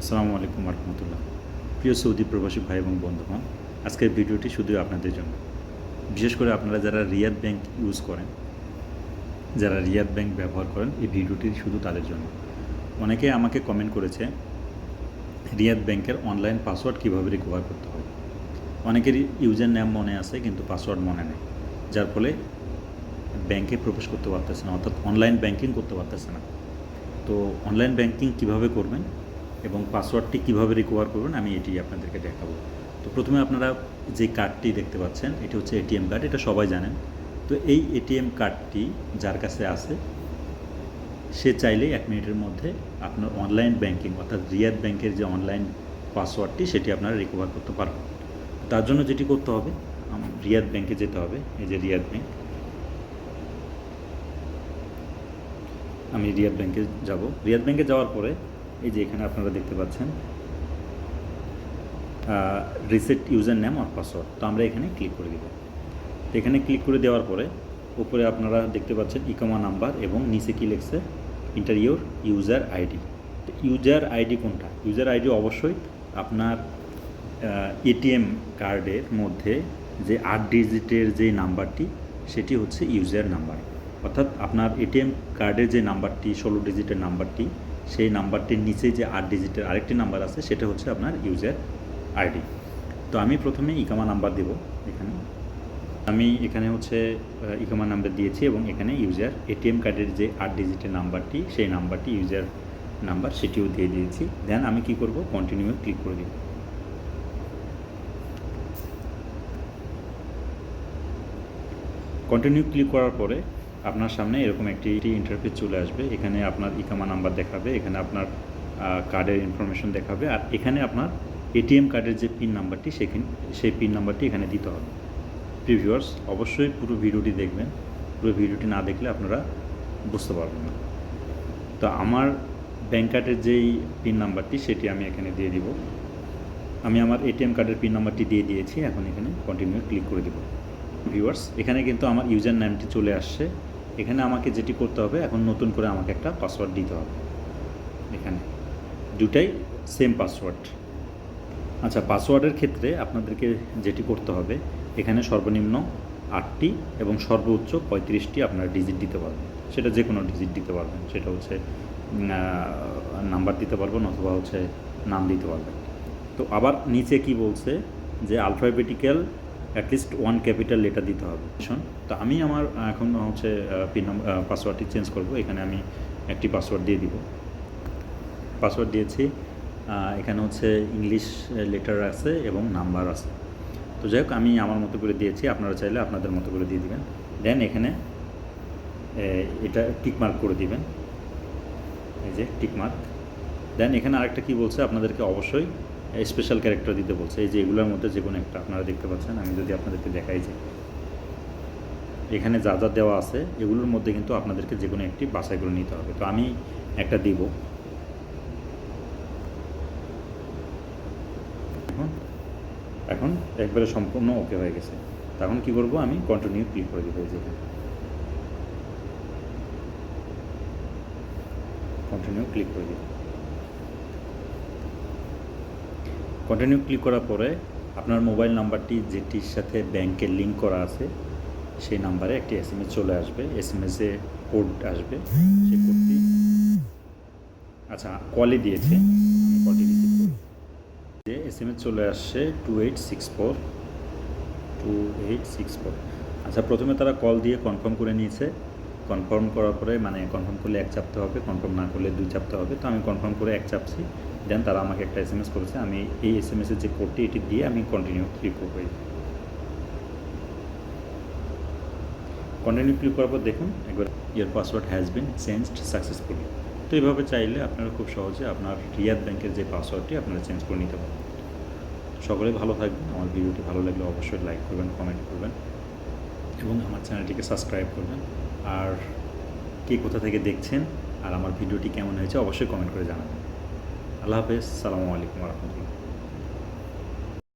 আসসালামু আলাইকুম রহমতুল্লাহ প্রিয় সৌদি প্রবাসী ভাই এবং বন্ধুগণ, আজকের ভিডিওটি শুধু আপনাদের জন্য। বিশেষ করে আপনারা যারা রিয়াদ ব্যাংক ইউজ করেন, যারা রিয়াদ ব্যাংক ব্যবহার করেন, এই ভিডিওটি শুধু তাদের জন্য। অনেকে আমাকে কমেন্ট করেছে, রিয়াদ ব্যাংকের অনলাইন পাসওয়ার্ড কীভাবে রিকভার করতে হবে? অনেকেরই ইউজার নেম মনে আছে, কিন্তু পাসওয়ার্ড মনে নেই, যার ফলে ব্যাংকে প্রবেশ করতে পারতেছে না, অর্থাৎ অনলাইন ব্যাংকিং করতে পারতেছে না। তো অনলাইন ব্যাংকিং কীভাবে করবেন? এবং পাসওয়ার্ডটি কীভাবে রিকভার করবেন, আমি এটি আপনাদেরকে দেখাবো। তো প্রথমে আপনারা যে কার্ডটি দেখতে পাচ্ছেন, এটি হচ্ছে এটিএম কার্ড এটা সবাই জানেন। তো এই এটিএম কার্ডটি যার কাছে আছে, সে চাইলে এক মিনিটের মধ্যে আপনার অনলাইন ব্যাংকিং অর্থাৎ রিয়াদ ব্যাংকের যে অনলাইন পাসওয়ার্ডটি সেটি আপনারা রিকভার করতে পারবেন। তার জন্য যেটি করতে হবে রিয়াদ ব্যাংকে যেতে হবে, এই যে রিয়াদ ব্যাংক আমি রিয়াদ ব্যাংকে যাব। রিয়াদ ব্যাংকে যাওয়ার পরে এই যে এখানে আপনারা দেখতে পাচ্ছেন রিসেট ইউজার নেম আর পাসওয়ার্ড তো আমরা এখানে ক্লিক করে দেব তো এখানে ক্লিক করে দেওয়ার পরে, উপরে আপনারা দেখতে পাচ্ছেন ইকমা নাম্বার এবং নিচে কি লিখছে? ইন্টারিওর ইউজার আইডি তো ইউজার আইডি কোনটা? ইউজার আইডি অবশ্যই আপনার এটিএম কার্ডের মধ্যে যে আট ডিজিটের যে নাম্বারটি, সেটি হচ্ছে ইউজার নাম্বার অর্থাৎ আপনার এটিএম কার্ডের যে নাম্বারটি, ষোলো ডিজিটের নাম্বারটি সেই নাম্বারটির নিচে যে আট ডিজিটের আরেকটি নাম্বার আছে, সেটা হচ্ছে আপনার ইউজার আইডি তো আমি প্রথমে ইকামা নাম্বার দেব এখানে। আমি এখানে হচ্ছে ইকামা নাম্বার দিয়েছি এবং এখানে ইউজার এটিএম কার্ডের যে আট ডিজিটের নাম্বারটি, সেই নাম্বারটি ইউজার নাম্বার, সেটিও দিয়ে দিয়েছি। দেন আমি কি করব? কন্টিনিউ ক্লিক করে দিব। কন্টিনিউ ক্লিক করার পরে আপনার সামনে এরকম একটি ইন্টারফেস চলে আসবে। এখানে আপনার ইকামা নাম্বার দেখাবে, এখানে আপনার কার্ডের ইনফরমেশন দেখাবে, আর এখানে আপনার এটিএম কার্ডের যে পিন নাম্বারটি সেখানে, সেই পিন নাম্বারটি এখানে দিতে হবে। প্রিভিউয়ার্স অবশ্যই পুরো ভিডিওটি দেখবেন। পুরো ভিডিওটি না দেখলে আপনারা বুঝতে পারবেন না। তো আমার ব্যাঙ্ক কার্ডের যেই পিন নাম্বারটি সেটি আমি এখানে দিয়ে দিব। আমি আমার এটিএম কার্ডের পিন নাম্বারটি দিয়ে দিয়েছি। এখন এখানে কন্টিনিউ ক্লিক করে দিব। ভিউয়ার্স এখানে কিন্তু আমার ইউজার নামটি চলে আসছে। এখানে আমাকে যেটি করতে হবে, এখন নতুন করে আমাকে একটা পাসওয়ার্ড দিতে হবে। এখানে দুটাই সেম পাসওয়ার্ড আচ্ছা পাসওয়ার্ডের ক্ষেত্রে আপনাদেরকে যেটি করতে হবে, এখানে সর্বনিম্ন আটটি এবং সর্বোচ্চ পঁয়ত্রিশটি আপনারা ডিজিট দিতে পারবেন। সেটা যে কোনো ডিজিট দিতে পারবেন। সেটা হচ্ছে নাম্বার দিতে পারবেন অথবা হচ্ছে নাম দিতে পারবেন। তো আবার নিচে কি বলছে? যে alphabetical at least one capital letter দিতে হবে। তো আমি আমার এখন হচ্ছে পিন নম্বর পাসওয়ার্ডটি চেঞ্জ করব। এখানে আমি একটি পাসওয়ার্ড দিয়ে দিব। পাসওয়ার্ড দিয়েছি এখানে হচ্ছে ইংলিশ লেটার আছে এবং নাম্বার আছে। তো যাই হোক, আমি আমার মতো করে দিয়েছি, আপনারা চাইলে আপনাদের মতো করে দিয়ে দিবেন। দেন এখানে এটা টিকমার্ক করে দিবেন। এই যে টিকমার্ক দেন এখানে আরেকটা কি বলছে আপনাদেরকে? অবশ্যই স্পেশাল ক্যারেক্টার দিতে বলছে। এই যে এগুলোর মধ্যে যে কোনো একটা আপনারা দেখতে পাচ্ছেন, আমি যদি আপনাদেরকে দেখাই যে এখানে যা যা দেওয়া আছে, এগুলোর মধ্যে কিন্তু আপনাদেরকে যে কোনো একটি বাছাই করে নিতে হবে। তো আমি একটা দিব। এখন এখন একবারে সম্পূর্ণ ওকে হয়ে গেছে। তখন কি করব আমি? কন্টিনিউ ক্লিক করে দিব এই যে কন্টিনিউ ক্লিক করে দিব। কন্টিনিউ ক্লিক করার পরে আপনার মোবাইল নাম্বারটি যেটির সাথে ব্যাংকের লিঙ্ক করা আছে, সেই নাম্বারে একটি এস চলে আসবে। এস এম এসে কোড আসবে। সেই কোডটি আচ্ছা কলে দিয়েছে। আমি কলটি রিসিভ করি। যে এস এম এস চলে আসছে two eight six four two eight six four আচ্ছা প্রথমে তারা কল দিয়ে কনফার্ম করে নিয়েছে। কনফার্ম করার পরে মানে কনফার্ম করলে এক চাপতে হবে কনফার্ম না করলে দুই চাপতে হবে। তো আমি কনফার্ম করে এক চাপছি দেন তারা আমাকে একটা এস এম এস করেছে, আমি এই এস এম এসের যে কোডটি এটি দিয়ে আমি কন্টিনিউ ক্লিক করব কন্টিনিউ ক্লিক করার পর দেখুন, একবার your password has been changed successfully তো এইভাবে চাইলে আপনারা খুব সহজে আপনার রিয়াদ ব্যাংকের যে পাসওয়ার্ডটি আপনারা চেঞ্জ করে নিতে পারেন। সকলে ভালো থাকবেন, আমার ভিডিওটি ভালো লাগলে অবশ্যই লাইক করবেন কমেন্ট করবেন, এবং আমার চ্যানেলটিকে সাবস্ক্রাইব করবেন। আর কে কোথা থেকে দেখছেন আর আমার ভিডিওটি কেমন হয়েছে অবশ্যই কমেন্ট করে জানাবেন। আল্লাহ হাফেজ, সালামু আলাইকুম রহমতুল্লাহ।